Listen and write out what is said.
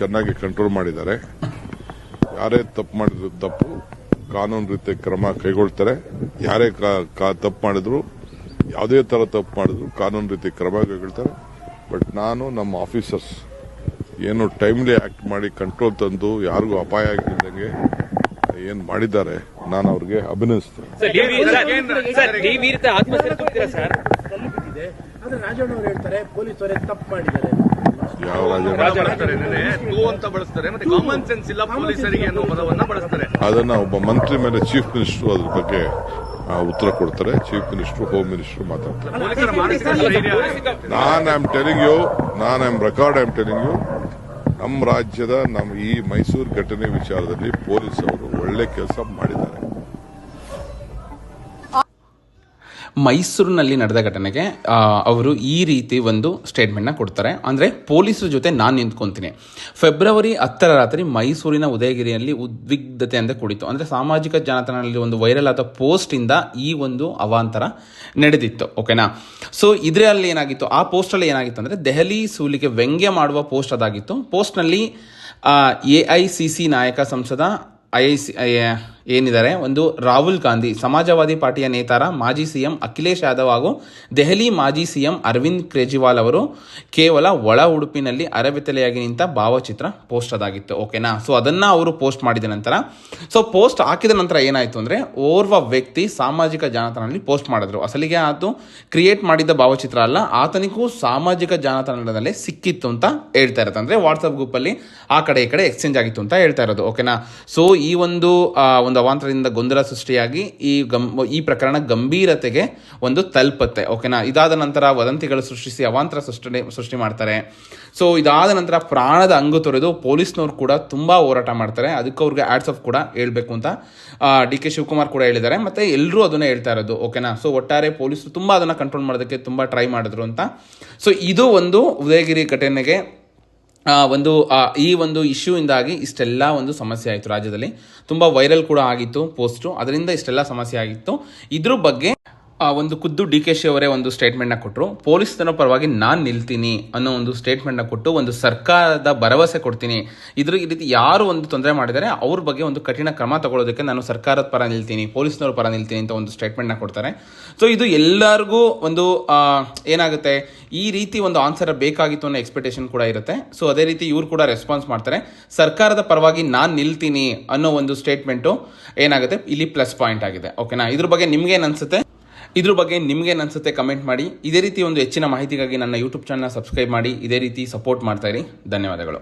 ಚೆನ್ನಾಗಿ ಕಂಟ್ರೋಲ್ ಮಾಡಿದ್ದಾರೆ. ಯಾರೇ ತಪ್ಪು ಮಾಡಿದ್ರು ತಪ್ಪು ಕಾನೂನು ರೀತಿ ಕ್ರಮ ಕೈಗೊಳ್ತಾರೆ. ಯಾರೇ ಕಾ- ಕಾ- ತಪ್ಪು ಮಾಡಿದ್ರು ಯಾವುದೇ ತರ ತಪ್ಪು ಮಾಡಿದ್ರು ಕಾನೂನು ರೀತಿ ಕ್ರಮ ಕೈಗೊಳ್ತಾರೆ. ಬಟ್ ನಾನು ನಮ್ಮ ಆಫೀಸರ್ಸ್ ಏನು ಟೈಮ್ಲಿ ಆಕ್ಟ್ ಮಾಡಿ ಕಂಟ್ರೋಲ್ ತಂದು ಯಾರಿಗೂ ಅಪಾಯ ಆಗಿದ್ದಂಗೆ ಏನು ಮಾಡಿದ್ದಾರೆ ನಾನು ಅವ್ರಿಗೆ ಅಭಿನಂದಿಸ್ತೇನೆ. Sir DV sir, sir DV ಇರುತ್ತೆ ಆತ್ಮಹತ್ಯೆ ತುಂಬ್ತೀರಾ ಸರ್? ಕಲ್ಲು ಬಿದ್ದಿದೆ ರಾಜಣ್ಣ ಅವರು ಹೇಳ್ತಾರೆ ಪೊಲೀಸರೇ ತಪ್ಪು ಮಾಡಿದ್ದಾರೆ. ಯಾವ ರಾಜ ಅಂತ ಬಳಸ್ತಾರೆ. ಮತ್ತೆ ಕಾಮನ್ ಸೆನ್ಸ್ ಇಲ್ಲ ಪೊಲೀಸರಿಗೆ ಅನ್ನೋ ಪದವನ್ನ ಬಳಸ್ತಾರೆ. ಅದನ್ನ ಒಬ್ಬ ಮಂತ್ರಿ ಮೇಲೆ ಚೀಫ್ ಮಿನಿಸ್ಟರ್ ಅದ್ರ ಬಗ್ಗೆ ಉತ್ತರ ಕೊಡ್ತಾರೆ. ಚೀಫ್ ಮಿನಿಸ್ಟರ್ ಹೋಮ್ ಮಿನಿಸ್ಟರ್ ಮಾತಾಡ್ತಾರೆ. ಪೊಲೀಸರ ನಾನು ಐ ಆಮ್ ಟೆಲಿಂಗ್ ಯು ನಾನು I am record I am telling you ನಮ್ಮ ರಾಜ್ಯದ ನಮ್ಮ ಈ ಮೈಸೂರು ಘಟನೆ ವಿಚಾರದಲ್ಲಿ ಪೊಲೀಸ್ ಅವರು ಒಳ್ಳೆ ಕೆಲಸ ಮಾಡಿದ್ದಾರೆ. ಮೈಸೂರಿನಲ್ಲಿ ನಡೆದ ಘಟನೆಗೆ ಅವರು ಈ ರೀತಿ ಒಂದು ಸ್ಟೇಟ್ಮೆಂಟ್ನ ಕೊಡ್ತಾರೆ. ಅಂದರೆ ಪೊಲೀಸರ ಜೊತೆ ನಾನು ನಿಂತ್ಕೊಂತೀನಿ. ಫೆಬ್ರವರಿ ಹತ್ತರ ರಾತ್ರಿ ಮೈಸೂರಿನ ಉದಯಗಿರಿಯಲ್ಲಿ ಉದ್ವಿಗ್ಧತೆಯಿಂದ ಕೂಡಿತು ಅಂದರೆ ಸಾಮಾಜಿಕ ಜಾಲತಾಣದಲ್ಲಿ ಒಂದು ವೈರಲ್ ಆದ ಪೋಸ್ಟಿಂದ ಈ ಒಂದು ಅವಾಂತರ ನಡೆದಿತ್ತು. ಓಕೆನಾ ಸೊ ಇದರಲ್ಲಿ ಏನಾಗಿತ್ತು? ಆ ಪೋಸ್ಟಲ್ಲಿ ಏನಾಗಿತ್ತು ಅಂದರೆ ದೆಹಲಿ ಸೂಲಿಗೆ ವ್ಯಂಗ್ಯ ಮಾಡುವ ಪೋಸ್ಟ್ ಅದಾಗಿತ್ತು. ಪೋಸ್ಟ್ನಲ್ಲಿ ಎ ಐ ಸಿ ಸಿ ನಾಯಕ ಸಂಸದ ಐ ಐ ಸಿ ಏನಿದ್ದಾರೆ? ಒಂದು ರಾಹುಲ್ ಗಾಂಧಿ, ಸಮಾಜವಾದಿ ಪಾರ್ಟಿಯ ನೇತಾರ ಮಾಜಿ ಸಿಎಂ ಅಖಿಲೇಶ್ ಯಾದವ್ ಹಾಗೂ ದೆಹಲಿ ಮಾಜಿ ಸಿಎಂ ಅರವಿಂದ್ ಕೇಜ್ರಿವಾಲ್ ಅವರು ಕೇವಲ ಒಳ ಉಡುಪಿನಲ್ಲಿ ಅರಬೆತ್ತಲೆಯಾಗಿ ನಿಂತ ಭಾವಚಿತ್ರ ಪೋಸ್ಟ್ ಅದಾಗಿತ್ತು. ಓಕೆನಾ ಸೊ ಅದನ್ನ ಅವರು ಪೋಸ್ಟ್ ಮಾಡಿದ ನಂತರ ಸೊ ಪೋಸ್ಟ್ ಹಾಕಿದ ನಂತರ ಏನಾಯಿತು ಅಂದರೆ, ಓರ್ವ ವ್ಯಕ್ತಿ ಸಾಮಾಜಿಕ ಜಾಲತಾಣದಲ್ಲಿ ಪೋಸ್ಟ್ ಮಾಡಿದ್ರು. ಅಸಲಿಗೆ ಆತು ಕ್ರಿಯೇಟ್ ಮಾಡಿದ್ದ ಭಾವಚಿತ್ರ ಅಲ್ಲ, ಆತನಿಗೂ ಸಾಮಾಜಿಕ ಜಾಲತಾಣದಲ್ಲೇ ಸಿಕ್ಕಿತ್ತು ಅಂತ ಹೇಳ್ತಾ ಇರುತ್ತೆ ಅಂದರೆ ವಾಟ್ಸಪ್ ಗ್ರೂಪಲ್ಲಿ ಆ ಕಡೆ ಈ ಕಡೆ ಎಕ್ಸ್ಚೇಂಜ್ ಆಗಿತ್ತು ಅಂತ ಹೇಳ್ತಾ ಇರೋದು. ಓಕೆನಾ ಸೊ ಈ ಒಂದು ಒಂದು ಅವಾಂತರದಿಂದ ಗೊಂದಲ ಸೃಷ್ಟಿಯಾಗಿ ಈ ಗಂ ಈ ಪ್ರಕರಣ ಗಂಭೀರತೆಗೆ ಒಂದು ತಲುಪತ್ತೆ. ಓಕೆನಾ ಇದಾದ ನಂತರ ವದಂತಿಗಳು ಸೃಷ್ಟಿಸಿ ಅವಾಂತರ ಸೃಷ್ಟಿ ಸೃಷ್ಟಿ ಮಾಡ್ತಾರೆ. ಸೊ ಇದಾದ ನಂತರ ಪ್ರಾಣದ ಅಂಗು ತೊರೆದು ಪೊಲೀಸ್ನವ್ರು ಕೂಡ ತುಂಬ ಹೋರಾಟ ಮಾಡ್ತಾರೆ. ಅದಕ್ಕೆ ಅವ್ರಿಗೆ ಆಡ್ಸ್ ಆಫ್ ಕೂಡ ಹೇಳಬೇಕು ಅಂತ ಡಿ ಕೆ ಶಿವಕುಮಾರ್ ಕೂಡ ಹೇಳಿದ್ದಾರೆ. ಮತ್ತು ಎಲ್ಲರೂ ಅದನ್ನೇ ಹೇಳ್ತಾ ಇರೋದು. ಓಕೆನಾ ಸೊ ಒಟ್ಟಾರೆ ಪೊಲೀಸರು ತುಂಬ ಅದನ್ನು ಕಂಟ್ರೋಲ್ ಮಾಡೋದಕ್ಕೆ ತುಂಬ ಟ್ರೈ ಮಾಡಿದ್ರು ಅಂತ. ಸೊ ಇದು ಒಂದು ಉದಯಗಿರಿ ಘಟನೆಗೆ ಒಂದು ಈ ಒಂದು ಇಶ್ಯೂಯಿಂದಾಗಿ ಇಷ್ಟೆಲ್ಲ ಒಂದು ಸಮಸ್ಯೆ ಆಯಿತು ರಾಜ್ಯದಲ್ಲಿ. ತುಂಬ ವೈರಲ್ ಕೂಡ ಆಗಿತ್ತು ಪೋಸ್ಟು ಅದರಿಂದ ಇಷ್ಟೆಲ್ಲ ಸಮಸ್ಯೆ ಆಗಿತ್ತು. ಇದ್ರ ಬಗ್ಗೆ ಒಂದು ಖುದ್ದು ಡಿ ಕೆ ಶಿ ಅವರೇ ಒಂದು ಸ್ಟೇಟ್ಮೆಂಟ್ನ ಕೊಟ್ಟರು ಪೊಲೀಸ್ನ ಪರವಾಗಿ ನಾನು ನಿಲ್ತೀನಿ ಅನ್ನೋ ಒಂದು ಸ್ಟೇಟ್ಮೆಂಟ್ನ ಕೊಟ್ಟು ಒಂದು ಸರ್ಕಾರದ ಭರವಸೆ ಕೊಡ್ತೀನಿ. ಇದ್ರ ಈ ರೀತಿ ಯಾರು ಒಂದು ತೊಂದರೆ ಮಾಡಿದರೆ ಅವ್ರ ಬಗ್ಗೆ ಒಂದು ಕಠಿಣ ಕ್ರಮ ತಗೊಳ್ಳೋದಕ್ಕೆ ನಾನು ಸರ್ಕಾರದ ಪರ ನಿಲ್ತೀನಿ, ಪೊಲೀಸ್ನವ್ರ ಪರ ನಿಲ್ತೀನಿ ಅಂತ ಒಂದು ಸ್ಟೇಟ್ಮೆಂಟ್ನ ಕೊಡ್ತಾರೆ. ಸೊ ಇದು ಎಲ್ಲರಿಗೂ ಒಂದು ಏನಾಗುತ್ತೆ, ಈ ರೀತಿ ಒಂದು ಆನ್ಸರ್ ಬೇಕಾಗಿತ್ತು ಅನ್ನೋ ಎಕ್ಸ್ಪೆಕ್ಟೇಷನ್ ಕೂಡ ಇರುತ್ತೆ. ಸೊ ಅದೇ ರೀತಿ ಇವ್ರು ಕೂಡ ರೆಸ್ಪಾನ್ಸ್ ಮಾಡ್ತಾರೆ. ಸರ್ಕಾರದ ಪರವಾಗಿ ನಾನು ನಿಲ್ತೀನಿ ಅನ್ನೋ ಒಂದು ಸ್ಟೇಟ್ಮೆಂಟು ಏನಾಗುತ್ತೆ, ಇಲ್ಲಿ ಪ್ಲಸ್ ಪಾಯಿಂಟ್ ಆಗಿದೆ. ಓಕೆನಾ ಇದ್ರ ಬಗ್ಗೆ ನಿಮ್ಗೇನು ಅನ್ಸುತ್ತೆ? ಇದ್ರ ಬಗ್ಗೆ ನಿಮಗೆ ಅನ್ಸುತ್ತೆ ಕಮೆಂಟ್ ಮಾಡಿ. ಇದೇ ರೀತಿ ಒಂದು ಹೆಚ್ಚಿನ ಮಾಹಿತಿಗಾಗಿ ನನ್ನ ಯೂಟ್ಯೂಬ್ ಚಾನಲ್ ಸಬ್ಸ್ಕ್ರೈಬ್ ಮಾಡಿ. ಇದೇ ರೀತಿ ಸಪೋರ್ಟ್ ಮಾಡ್ತಾ ಇರಿ. ಧನ್ಯವಾದಗಳು.